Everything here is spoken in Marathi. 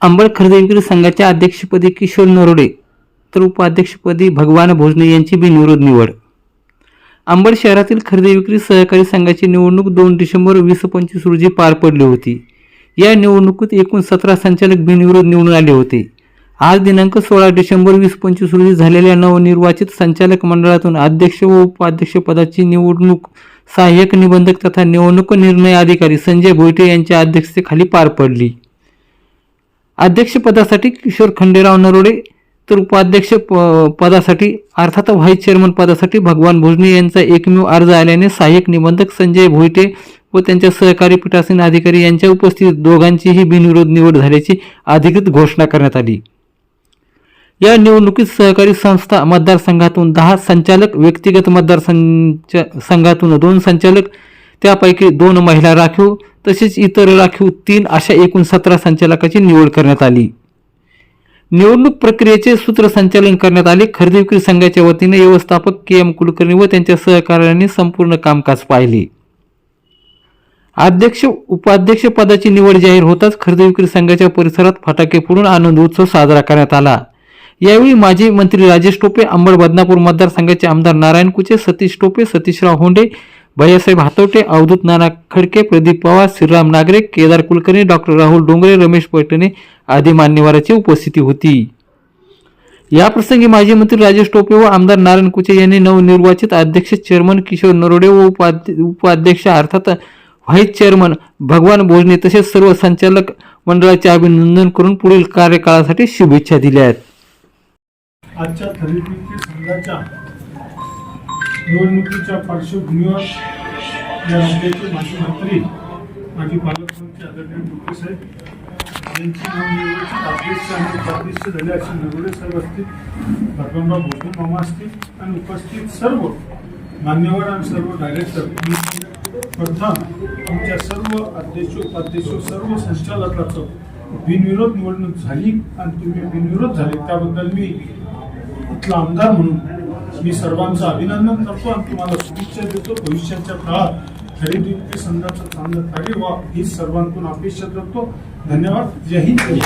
अंबड खरेदी विक्री संघाच्या अध्यक्षपदी किशोर नरोडे तर उपाध्यक्षपदी भगवान भोजने यांची बिनविरोध निवड. अंबड शहरातील खरेदी विक्री सहकारी संघाची निवडणूक दोन डिसेंबर वीस पंचवीस रोजी पार पडली होती. या निवडणुकीत एकूण सतरा संचालक बिनविरोध निवडून आले होते. आज दिनांक सोळा डिसेंबर वीस पंचवीस रोजी झालेल्या नवनिर्वाचित संचालक मंडळातून अध्यक्ष व उपाध्यक्ष पदाची निवडणूक सहाय्यक निबंधक तथा निवडणूक निर्णय अधिकारी संजय भोईटे यांच्या अध्यक्षतेखाली पार पडली. अध्यक्षपदासाठी किशोर खंडेराव नरोडे तर उपाध्यक्ष प- पदासाठी अर्थात व्हाईस चेअरमन पदासाठी भगवान भोजने यांचा एकमेव अर्ज आल्याने सहाय्यक निबंधक संजय भोईटे व त्यांच्या सहकारी पीठासीन अधिकारी यांच्या उपस्थितीत दोघांचीही बिनविरोध निवड झाल्याची अधिकृत घोषणा करण्यात आली. या निवडणुकीत सहकारी संस्था मतदारसंघातून दहा संचालक व्यक्तिगत मतदारसंच संघातून दोन संचालक त्यापैकी दोन महिला राखीव तसेच इतर राखीव तीन अशा एकूण सतरा संचालकाची निवड करण्यात आली. निवडणूक प्रक्रियेचे सूत्रसंचालन करण्यात आले. खरेदी विक्री संघाच्या वतीने व्यवस्थापक के एम कुलकर्णी व त्यांच्या सहकार्याने संपूर्ण कामकाज पाहिले. अध्यक्ष उपाध्यक्ष पदाची निवड जाहीर होताच खरेदी विक्री संघाच्या परिसरात फटाके फोडून आनंद उत्सव साजरा करण्यात आला. यावेळी माजी मंत्री राजेश टोपे अंबड बदनापूर मतदारसंघाचे आमदार नारायण कुचे सतीश टोपे सतीशराव होंडे भैयासाहेब हातोटे अवधूत नाना खडके प्रदीप पवार श्रीराम नागरे केदार कुलकर्णी डॉक्टर राहुल डोंगरे रमेश पैठणे आदी मान्यवरांची उपस्थिती होती. या प्रसंगी माजी मंत्री राजेश टोपे व आमदार नारायण कुचे यांनी नवनिर्वाचित अध्यक्ष चेअरमन किशोर नरोडे व उपाध्यक्ष अर्थात व्हाईस चेअरमन भगवान भोजने तसेच सर्व संचालक मंडळाचे अभिनंदन करून पुढील कार्यकाळासाठी शुभेच्छा दिल्या आहेत. आजच्या खरेदी संघाच्या निवडणुकीच्या पार्श्वभूमीवर या राज्याचे माजी मंत्री माजी पालकमंत्री आदरणीय टोपे साहेब यांची नवनिर्वाचित अध्यक्ष आणि उपाध्यक्ष झाले असे नरोडे साहेब असतील भगवानराव भोसले मामा असतील आणि उपस्थित सर्व मान्यवर आणि सर्व डायरेक्टर प्रथम आमच्या सर्व अध्यक्ष उपाध्यक्ष सर्व संचालकाचं बिनविरोध निवडणूक झाली आणि तुम्ही बिनविरोध झाले. त्याबद्दल मी इथला आमदार म्हणून. मी सर्वांचं अभिनंदन करतो आणि तुम्हाला शुभेच्छा देतो. भविष्याच्या काळात खरेदी विक्री संघाचं चांगलं कार्य व्हा ही सर्वांकडून अपेक्षा करतो. धन्यवाद. जय हिंद.